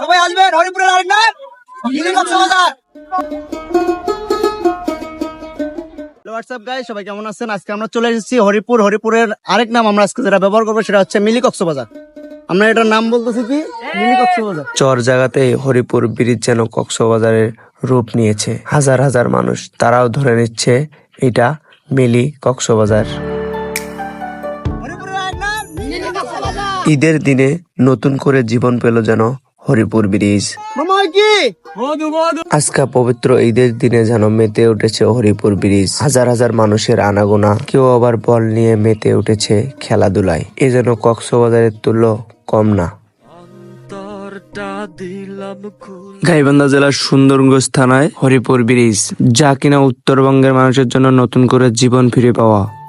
সবাই আসবেন হরিপুরের আরেক নাম হোয়াটসঅ্যাপ গাই সবাই কেমন আছেন আজকে আমরা চলে এসেছি হরিপুর হরিপুরের আরেক নাম আমরা আজকে যেটা ব্যবহার করব সেটা হচ্ছে মিলি কক্সবাজার আমরা এটার নাম বলতেছি কি মিনি কক্সবাজার চর জায়গাতে হরিপুর ব্রিজ যেন কক্সবাজারের রূপ নিয়েছে হাজার হাজার মানুষ তারাও ধরে নিচ্ছে এটা মিলি কক্সবাজার ঈদের দিনে নতুন করে জীবন পেল যেন হরিপুর ব্রিজ। আজকা পবিত্র ঈদের দিনে যেন মেতে উঠেছে হরিপুর ব্রিজ। হাজার হাজার মানুষের আনাগোনা কেউ আবার বল নিয়ে মেতে উঠেছে খেলাধুলায়। এ যেন কক্সবাজারের তুল্য কম না। গাইবান্ধা জেলার সুন্দরগঞ্জ থানায় হরিপুর ব্রিজ। যা কিনা উত্তরবঙ্গের মানুষের জন্য নতুন করে জীবন ফিরে পাওয়া